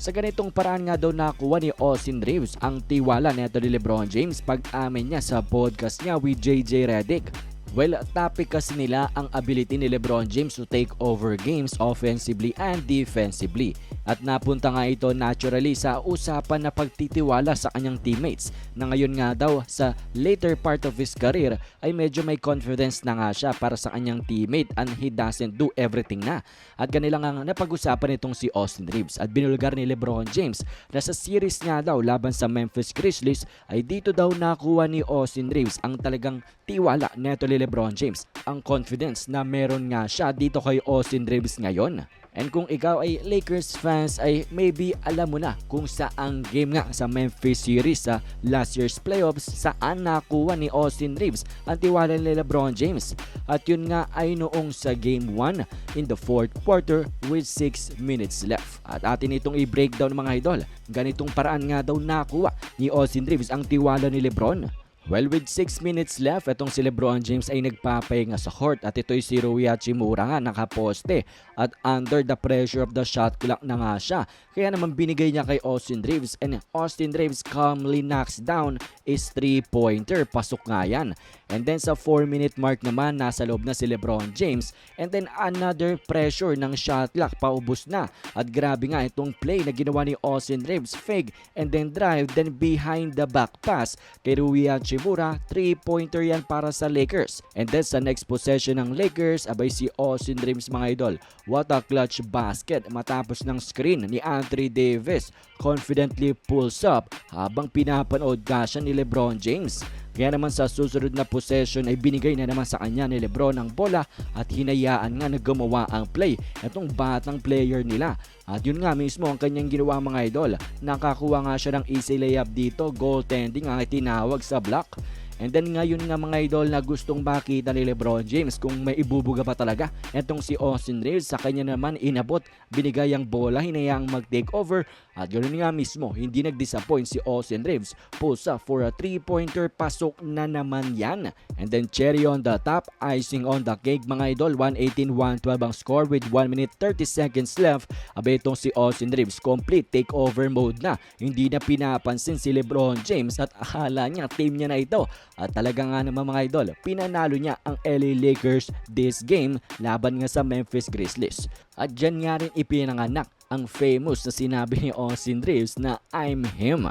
Sa ganitong paraan nga daw nakuha ni Austin Reeves ang tiwala neto ni Lebron James pag-amin niya sa podcast niya with JJ Redick. Well, topic kasi nila ang ability ni Lebron James to take over games offensively and defensively. At napunta nga ito naturally sa usapan na pagtitiwala sa kanyang teammates na ngayon nga daw sa later part of his career ay medyo may confidence na nga siya para sa kanyang teammate and he doesn't do everything na. At kanila nga napag-usapan itong si Austin Reeves at binulgar ni Lebron James na sa series nga daw laban sa Memphis Grizzlies ay dito daw nakuha ni Austin Reeves ang talagang tiwala neto Lebron James. Ang confidence na meron nga siya dito kay Austin Reeves ngayon. And kung ikaw ay Lakers fans ay maybe alam mo na kung saang game nga sa Memphis series sa last year's playoffs saan nakuha ni Austin Reeves ang tiwala ni LeBron James. At yun nga ay noong sa game 1 in the fourth quarter with 6 minutes left. At atin itong i-breakdown mga idol. Ganitong paraan nga daw nakuha ni Austin Reeves ang tiwala ni LeBron. Well, with 6 minutes left, itong si Lebron James ay nagpapahinga sa court at ito'y si Rui Hachimura nga nakaposte at under the pressure of the shot clock na nga siya. Kaya naman binigay niya kay Austin Reeves and Austin Reeves calmly knocks down is 3-pointer. Pasok nga yan. And then sa 4 minute mark naman, nasa loob na si Lebron James and then another pressure ng shot clock paubos na. At grabe nga itong play na ginawa ni Austin Reeves, fake and then drive, then behind the back pass kay Rui Hachimura, 3-pointer yan para sa Lakers. And then sa next possession ng Lakers, abay si Austin Reeves mga idol. What a clutch basket matapos ng screen ni Anthony Davis. Confidently pulls up habang pinapanood ka siya ni Lebron James. Kaya naman sa susunod na possession ay binigay na naman sa kanya ni Lebron ang bola at hinayaan nga na gumawa ang play itong batang player nila. At yun nga mismo ang kanyang ginawa mga idol. Nakakuha nga siya ng easy layup dito, goaltending ang tinawag sa block. And then ngayon nga mga idol na gustong makita ni Lebron James kung may ibubuga pa talaga. Etong si Austin Reeves sa kanya naman inabot, binigay ang bola, hinayang mag-take over. At ganoon nga mismo, hindi nag-disappoint si Austin Reeves. Up for a 3-pointer, pasok na naman yan. And then cherry on the top, icing on the cake mga idol. 118-112 ang score with 1 minute 30 seconds left. Abay itong si Austin Reeves, complete takeover mode na. Hindi na pinapansin si Lebron James at akala niya team niya na ito. At talaga nga naman mga idol, pinanalo niya ang LA Lakers this game laban nga sa Memphis Grizzlies. At dyan nga rin ipinanganak ang famous na sinabi ni Austin Reeves na I'm him.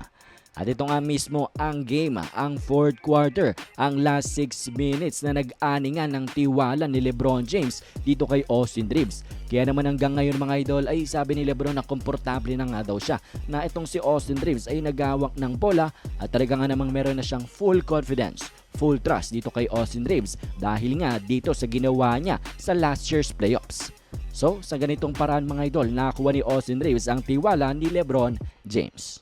At ito nga mismo ang game, ang fourth quarter, ang last 6 minutes na nag-ani nga ng tiwala ni Lebron James dito kay Austin Reeves. Kaya naman hanggang ngayon mga idol ay sabi ni Lebron na komportable na nga daw siya na itong si Austin Reeves ay nagawak ng bola at talaga nga namang meron na siyang full confidence full trust dito kay Austin Reeves dahil nga dito sa ginawa niya sa last year's playoffs. So, sa ganitong paraan mga idol, nakakuha ni Austin Reeves ang tiwala ni Lebron James.